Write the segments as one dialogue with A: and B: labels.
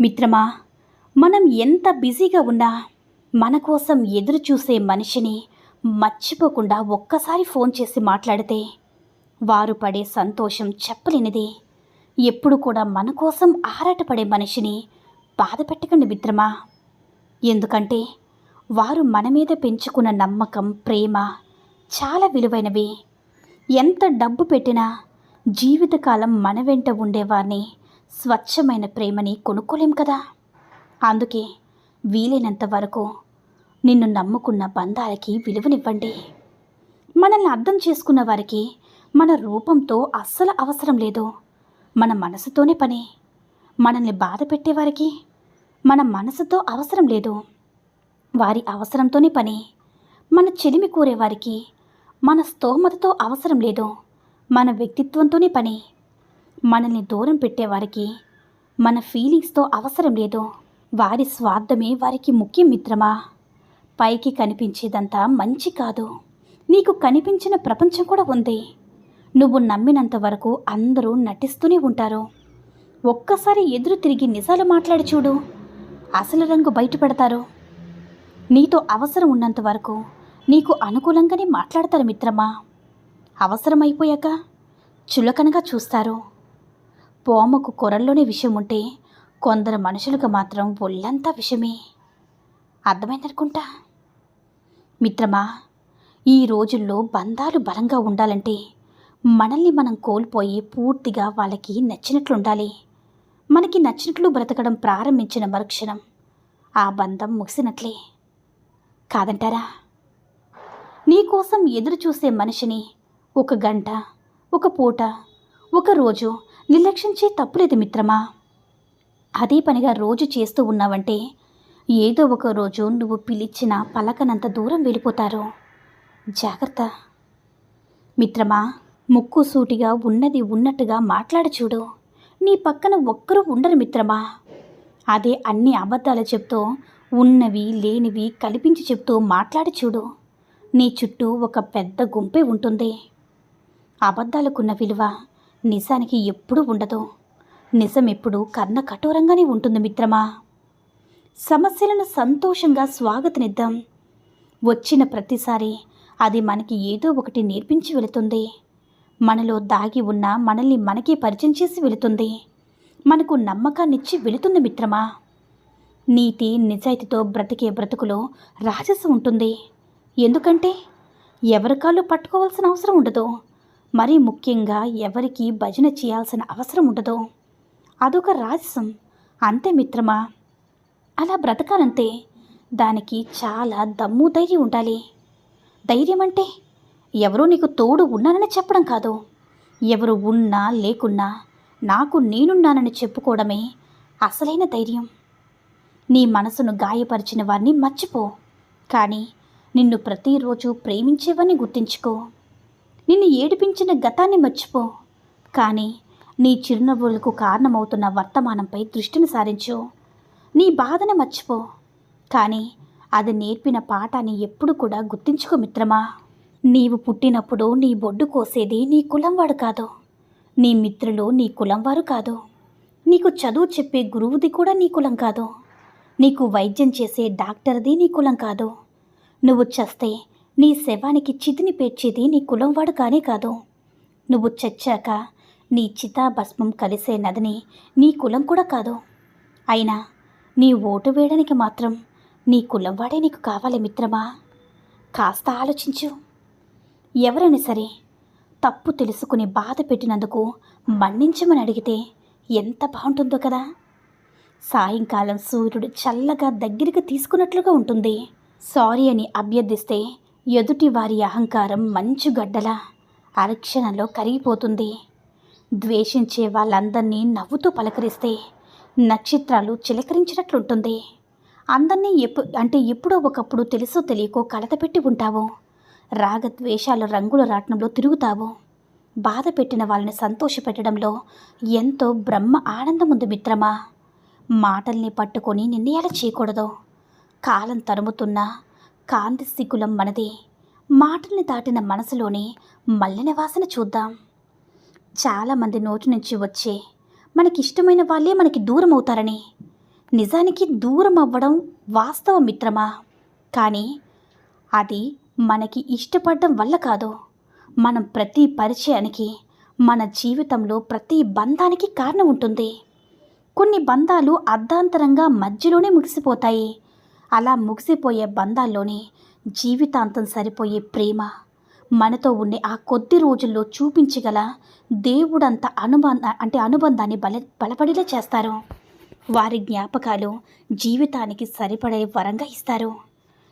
A: మిత్రమా మనం ఎంత బిజీగా ఉన్నా మన కోసం ఎదురు చూసే మనిషిని మర్చిపోకుండా ఒక్కసారి ఫోన్ చేసి మాట్లాడితే వారు పడే సంతోషం చెప్పలేనిది. ఎప్పుడు కూడా మన కోసం ఆరాటపడే మనిషిని బాధ పెట్టకండి మిత్రమా. ఎందుకంటే వారు మన మీద పెంచుకున్న నమ్మకం ప్రేమ చాలా విలువైనవి. ఎంత డబ్బు పెట్టినా జీవితకాలం మన వెంట ఉండేవారిని స్వచ్ఛమైన ప్రేమని కొనుక్కోలేం కదా? అందుకే వీలైనంత వరకు నిన్ను నమ్ముకున్న బంధాలకి విలువనివ్వండి. మనల్ని అర్థం చేసుకున్న వారికి మన రూపంతో అస్సలు అవసరం లేదు. మన మనసుతోనే పని. మనల్ని బాధ పెట్టేవారికి మన మనసుతో అవసరం లేదు. వారి అవసరంతోనే పని. మన చెలిమి కోరేవారికి మన స్తోమతతో అవసరం లేదు. మన వ్యక్తిత్వంతోనే పని. మనల్ని దూరం పెట్టేవారికి మన ఫీలింగ్స్తో అవసరం లేదు. వారి స్వార్థమే వారికి ముఖ్యం మిత్రమా? పైకి కనిపించేదంతా మంచి కాదు. నీకు కనిపించిన ప్రపంచం కూడా ఉంది. నువ్వు నమ్మినంత వరకు అందరూ నటిస్తూనే ఉంటారు. ఒక్కసారి ఎదురు తిరిగి నిజాలు మాట్లాడి చూడు. అసలు రంగు బయటపెడతారు. నీతో అవసరం ఉన్నంత వరకు నీకు అనుకూలంగానే మాట్లాడతారు మిత్రమా? అవసరమైపోయాక చులకనగా చూస్తారు. పోమకు కొరల్లోనే విషయం ఉంటే కొందరు మనుషులకు మాత్రం ఒళ్ళంతా విషమే. అర్థమైందనుకుంటా? మిత్రమా ఈ రోజుల్లో బంధాలు బలంగా ఉండాలంటే మనల్ని మనం కోల్పోయి పూర్తిగా వాళ్ళకి నచ్చినట్లు ఉండాలి మనకి నచ్చినట్లు బ్రతకడం ప్రారంభించిన మరుక్షణం ఆ బంధం ముగిసినట్లే. కాదంటారా? నీకోసం ఎదురు చూసే మనిషిని ఒక గంట ఒక పూట ఒక రోజు నిర్లక్ష్యం చే తప్పులేదు మిత్రమా? అదే పనిగా రోజు చేస్తూ ఉన్నావంటే ఏదో ఒక రోజు నువ్వు పిలిచిన పలకనంత దూరం వెళ్ళిపోతారు. జాగ్రత్త. మిత్రమా ముక్కు సూటిగా ఉన్నది ఉన్నట్టుగా మాట్లాడ చూడు. నీ పక్కన ఒక్కరూ ఉండరు మిత్రమా. అదే అన్ని అబద్ధాలు చెప్తూ ఉన్నవి లేనివి కల్పించి చెప్తూ మాట్లాడి చూడు. నీ చుట్టూ ఒక పెద్ద గుంపే ఉంటుంది. అబద్ధాలకున్న విలువ నిజానికి ఎప్పుడూ ఉండదు. నిజం ఎప్పుడు కర్ణ కఠోరంగానే ఉంటుంది మిత్రమా? సమస్యలను సంతోషంగా స్వాగతనిద్దాం. వచ్చిన ప్రతిసారి అది మనకి ఏదో ఒకటి నేర్పించి వెళుతుంది. మనలో దాగి ఉన్న మనల్ని మనకే పరిచయం చేసి వెళుతుంది. మనకు నమ్మకాన్నిచ్చి వెళుతుంది మిత్రమా? నీతి నిజాయితీతో బ్రతికే బ్రతుకులో రాజసం ఉంటుంది. ఎందుకంటే ఎవరి కాళ్ళు పట్టుకోవాల్సిన అవసరం ఉండదు. మరీ ముఖ్యంగా ఎవరికి భజన చేయాల్సిన అవసరం ఉండదు? అదొక రాజసం. అంతే మిత్రమా? అలా బ్రతకాలంటే దానికి చాలా దమ్ము ధైర్యం ఉండాలి. ధైర్యం అంటే ఎవరో నీకు తోడు ఉన్నానని చెప్పడం కాదు. ఎవరు ఉన్నా లేకున్నా నాకు నేనున్నానని చెప్పుకోవడమే అసలైన ధైర్యం. నీ మనసును గాయపరిచిన వారిని మర్చిపో. కానీ నిన్ను ప్రతిరోజు ప్రేమించేవని గుర్తించుకో. నిన్ను ఏడిపించిన గతాన్ని మర్చిపో. కానీ నీ చిరునవ్వులకు కారణమవుతున్న వర్తమానంపై దృష్టిని సారించు. నీ బాధను మర్చిపో. కానీ అది నేర్పిన పాఠాన్ని ఎప్పుడు కూడా గుర్తించుకో మిత్రమా. నీవు పుట్టినప్పుడు నీ బొడ్డు కోసేది నీ కులంవాడు కాదు. నీ మిత్రులు నీ కులంవారు కాదు. నీకు చదువు చెప్పే గురువుది కూడా నీ కులం కాదు. నీకు వైద్యం చేసే డాక్టర్ది నీ కులం కాదు. నువ్వు చస్తే నీ శవానికి చితిని పేర్చేది నీ కులంవాడు కానే కాదు. నువ్వు చచ్చాక నీ చితాభస్మం కలిసే నదిని నీ కులం కూడా కాదు. అయినా నీ ఓటు వేయడానికి మాత్రం నీ కులంవాడే నీకు కావాలి మిత్రమా? కాస్త ఆలోచించు. ఎవరైనా సరే తప్పు తెలుసుకుని బాధ పెట్టినందుకు మన్నించమని అడిగితే ఎంత బాగుంటుందో కదా? సాయంకాలం సూర్యుడు చల్లగా దగ్గరికి తీసుకున్నట్లుగా ఉంటుంది. సారీ అని అభ్యర్థిస్తే ఎదుటి వారి అహంకారం మంచుగడ్డలా అరక్షణలో కరిగిపోతుంది. ద్వేషించే వాళ్ళందరినీ నవ్వుతూ పలకరిస్తే నక్షత్రాలు చిలకరించినట్లుంటుంది. అందరినీ ఎప్పు అంటే ఎప్పుడో ఒకప్పుడు తెలుసో తెలియకో కలత పెట్టి ఉంటావు. రాగద్వేషాలు రంగుల రాట్నంలో తిరుగుతావు. బాధ పెట్టిన వాళ్ళని సంతోషపెట్టడంలో ఎంతో బ్రహ్మ ఆనందం ఉంది మిత్రమా. మాటల్ని పట్టుకొని నిర్ణయాలు చేయకూడదు. కాలం తరుముతున్న కాంతి శిఖులం మనది. మాటల్ని దాటిన మనసులోని మల్లెన వాసన చూద్దాం. చాలామంది నోటి నుంచి వచ్చే మనకిష్టమైన వాళ్ళే మనకి దూరం అవుతారని నిజానికి దూరం అవ్వడం వాస్తవ మిత్రమా? కానీ అది మనకి ఇష్టపడడం వల్ల కాదు. మనం ప్రతి పరిచయానికి మన జీవితంలో ప్రతి బంధానికి కారణం ఉంటుంది. కొన్ని బంధాలు అర్ధాంతరంగా మధ్యలోనే ముగిసిపోతాయి. అలా ముగిసిపోయే బంధాల్లోనే జీవితాంతం సరిపోయే ప్రేమ మనతో ఉండే ఆ కొద్ది రోజుల్లో చూపించగల దేవుడంత అనుబంధ అంటే అనుబంధాన్ని బల బలపడేలా చేస్తారు. వారి జ్ఞాపకాలు జీవితానికి సరిపడే వరంగా ఇస్తారు.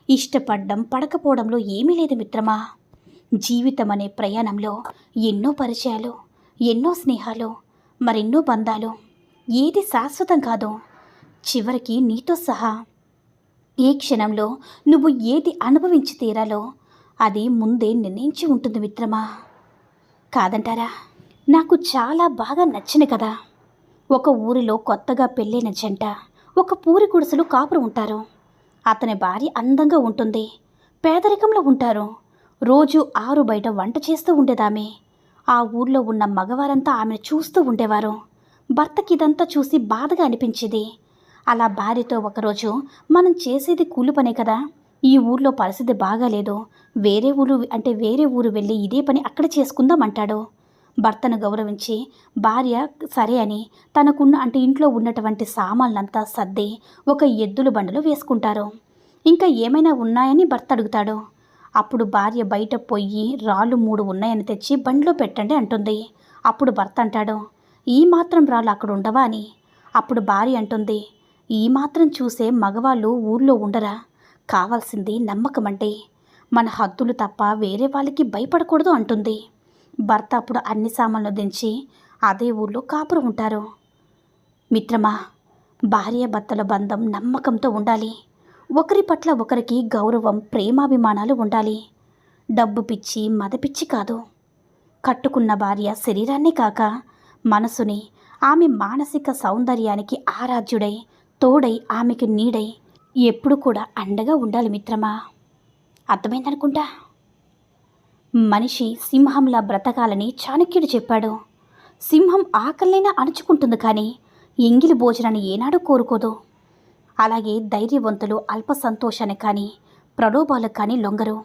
A: ఇష్టపడడం పడకపోవడంలో ఏమీ లేదు మిత్రమా. జీవితం అనే ప్రయాణంలో ఎన్నో పరిచయాలు ఎన్నో స్నేహాలు మరెన్నో బంధాలు. ఏది శాశ్వతం కాదు చివరికి నీతో సహా ఏ క్షణంలో నువ్వు ఏది అనుభవించి తీరాలో అది ముందే నిర్ణయించి ఉంటుంది మిత్రమా? కాదంటారా? నాకు చాలా బాగా నచ్చిన కదా ఒక ఊరిలో కొత్తగా పెళ్ళైన జంట ఒక పూరి గుడిసెలో కాపురు ఉంటారు. అతని భార్య అందంగా ఉంటుంది. పేదరికంలో ఉంటారు. రోజు ఆరు బయట వంట చేస్తూ ఉండేదామె. ఆ ఊర్లో ఉన్న మగవారంతా ఆమెను చూస్తూ ఉండేవారు. భర్తకి ఇదంతా చూసి బాధగా అనిపించేది. అలా భార్యతో ఒకరోజు మనం చేసేది కూలి పనే కదా? ఈ ఊర్లో పరిస్థితి బాగాలేదు. వేరే ఊరు అంటే వేరే ఊరు వెళ్ళి ఇదే పని అక్కడ చేసుకుందాం అంటాడు. భర్తను గౌరవించి భార్య సరే అని. తనకున్న అంటే ఇంట్లో ఉన్నటువంటి సామాన్లంతా సర్ది ఒక ఎద్దుల బండలో వేసుకుంటారు. ఇంకా ఏమైనా ఉన్నాయని భర్త అడుగుతాడు. అప్పుడు భార్య బయట పొయ్యి రాళ్ళు మూడు ఉన్నాయని తెచ్చి బండిలో పెట్టండి అంటుంది. అప్పుడు భర్త అంటాడు ఈ మాత్రం రాళ్ళు అక్కడ ఉండవా అని. అప్పుడు భార్య అంటుంది ఈ మాత్రం చూసే మగవాళ్ళు ఊర్లో ఉండరా? కావాల్సింది నమ్మకం అంటే మన హద్దులు తప్ప వేరే వాళ్ళకి భయపడకూడదు అంటుంది. భర్త అప్పుడు అన్ని సామాన్లు దించి అదే ఊళ్ళో కాపురం ఉంటారు. మిత్రమా భార్య భర్తల బంధం నమ్మకంతో ఉండాలి. ఒకరి పట్ల ఒకరికి గౌరవం ప్రేమాభిమానాలు ఉండాలి. డబ్బు పిచ్చి మద పిచ్చి కాదు. కట్టుకున్న భార్య శరీరాన్ని కాక మనసుని ఆమె మానసిక సౌందర్యానికి ఆరాధ్యుడై తోడై ఆమెకి నీడై ఎప్పుడు కూడా అండగా ఉండాలి మిత్రమా? అర్థమైందనుకుంటా? మనిషి సింహంలా బ్రతకాలని చాణక్యుడు చెప్పాడు. సింహం ఆకలినైనా అణుచుకుంటుంది కానీ ఎంగిలి భోజనాన్ని ఏనాడు కోరుకోదు. అలాగే ధైర్యవంతులు అల్ప సంతోషాన్ని కానీ ప్రలోభాలకు కానీ లొంగరు.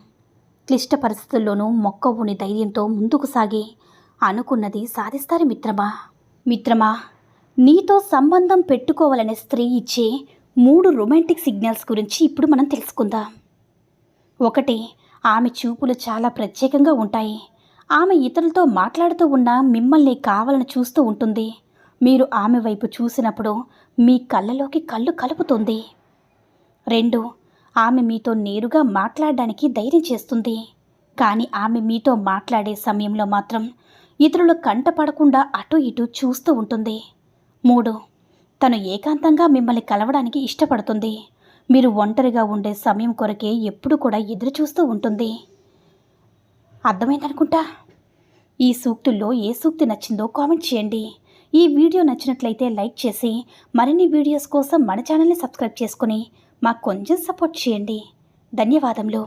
A: క్లిష్ట పరిస్థితుల్లోనూ మొక్కవుని ధైర్యంతో ముందుకు సాగి అనుకున్నది సాధిస్తారు మిత్రమా? మిత్రమా నీతో సంబంధం పెట్టుకోవాలనే స్త్రీ ఇచ్చే మూడు రొమాంటిక్ సిగ్నల్స్ గురించి ఇప్పుడు మనం తెలుసుకుందాం. ఒకటి ఆమె చూపులు చాలా ప్రత్యేకంగా ఉంటాయి. ఆమె ఇతరులతో మాట్లాడుతూ ఉన్న మిమ్మల్ని కావాలని చూస్తూ ఉంటుంది. మీరు ఆమె వైపు చూసినప్పుడు మీ కళ్ళలోకి కళ్ళు కలుపుతుంది. రెండు ఆమె మీతో నేరుగా మాట్లాడడానికి ధైర్యం చేస్తుంది. కానీ ఆమె మీతో మాట్లాడే సమయంలో మాత్రం ఇతరులు కంటపడకుండా అటు ఇటు చూస్తూ ఉంటుంది. మూడు తను ఏకాంతంగా మిమ్మల్ని కలవడానికి ఇష్టపడుతుంది. మీరు ఒంటరిగా ఉండే సమయం కొరకే ఎప్పుడు కూడా ఎదురు చూస్తూ ఉంటుంది. అర్థమైందనుకుంటా? ఈ సూక్తుల్లో ఏ సూక్తి నచ్చిందో కామెంట్ చేయండి. ఈ వీడియో నచ్చినట్లయితే లైక్ చేసి మరిన్ని వీడియోస్ కోసం మన ఛానల్ని సబ్స్క్రైబ్ చేసుకుని మాకు కొంచెం సపోర్ట్ చేయండి. ధన్యవాదములు.